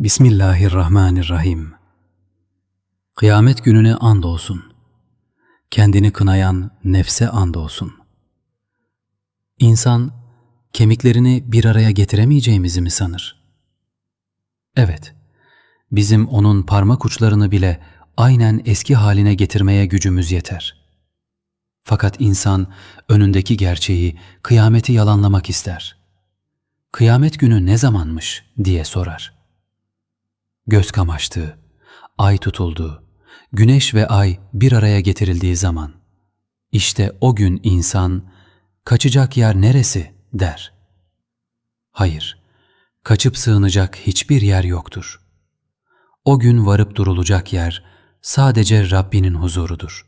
Bismillahirrahmanirrahim. Kıyamet gününe andolsun. Kendini kınayan nefse andolsun. İnsan kemiklerini bir araya getiremeyeceğimizi mi sanır? Evet, bizim onun parmak uçlarını bile aynen eski haline getirmeye gücümüz yeter. Fakat insan önündeki gerçeği, kıyameti yalanlamak ister. Kıyamet günü ne zamanmış diye sorar.'' Göz kamaştığı, ay tutulduğu, güneş ve ay bir araya getirildiği zaman, işte o gün insan, kaçacak yer neresi der. Hayır, kaçıp sığınacak hiçbir yer yoktur. O gün varıp durulacak yer sadece Rabbinin huzurudur.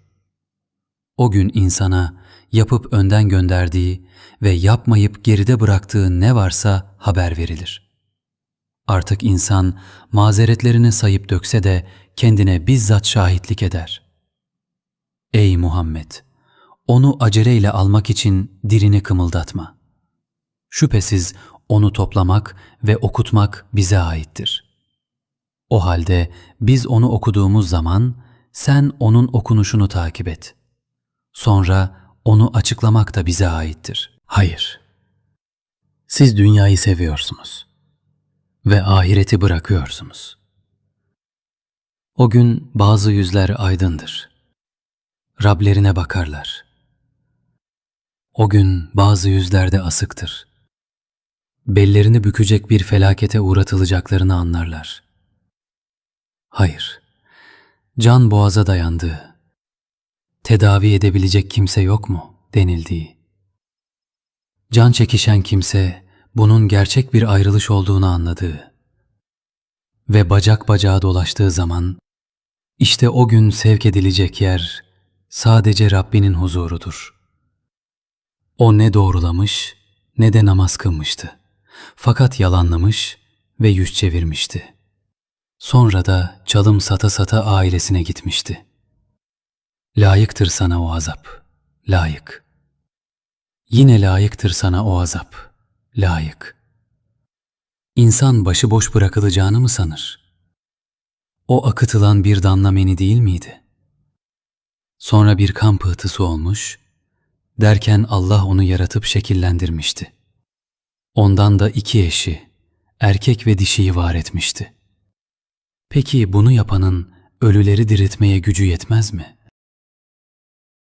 O gün insana yapıp önden gönderdiği ve yapmayıp geride bıraktığı ne varsa haber verilir.'' Artık insan mazeretlerini sayıp dökse de kendine bizzat şahitlik eder. Ey Muhammed! Onu aceleyle almak için dilini kımıldatma. Şüphesiz onu toplamak ve okutmak bize aittir. O halde biz onu okuduğumuz zaman sen onun okunuşunu takip et. Sonra onu açıklamak da bize aittir. Hayır. Siz dünyayı seviyorsunuz ve ahireti bırakıyorsunuz. O gün bazı yüzler aydındır. Rablerine bakarlar. O gün bazı yüzlerde asıktır. Bellerini bükecek bir felakete uğratılacaklarını anlarlar. Hayır, can boğaza dayandığı, tedavi edebilecek kimse yok mu denildiği. Can çekişen kimse bunun gerçek bir ayrılış olduğunu anladığı ve bacak bacağa dolaştığı zaman işte o gün sevk edilecek yer sadece Rabbinin huzurudur. O ne doğrulamış ne de namaz kılmıştı. Fakat yalanlamış ve yüz çevirmişti. Sonra da çalım sata sata ailesine gitmişti. Layıktır sana o azap, layık. Yine layıktır sana o azap.'' Layık. İnsan başıboş bırakılacağını mı sanır? O akıtılan bir damla meni değil miydi? Sonra bir kan pıhtısı olmuş, derken Allah onu yaratıp şekillendirmişti. Ondan da iki eşi, erkek ve dişiyi var etmişti. Peki bunu yapanın ölüleri diriltmeye gücü yetmez mi?''